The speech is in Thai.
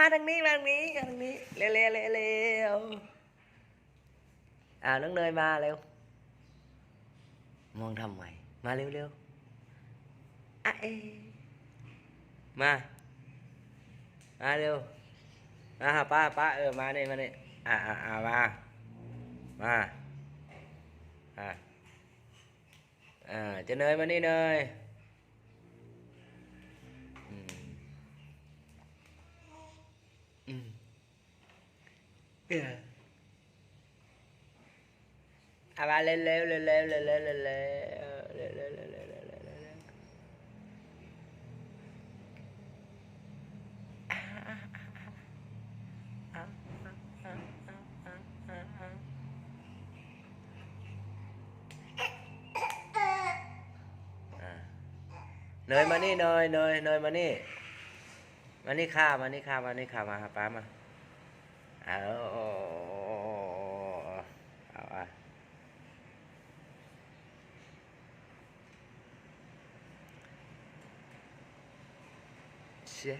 มาทางนี้มาทางนี้มาทางนี้เร็วเร็วเร็วเร็วอ่าน้องเนยมาเร็ว มองทำไมมาเร็วเร็วอะเอมามาเร็วมาหาป้าป้าเออมาเนี่ยมาเนี่ยอ่าอ่าอ่ามามาอ่าอ่าเจะเนยมานี่เนย ừ. Yeah. à ba lên leo lên leo lên leo lên leo lên leo nơi mà đi nơi nơi nơi mà đi มานี่ข้ามานี่ข้ามานี่ข้ามาหาป้ามาเอาเอาอะเชี่ย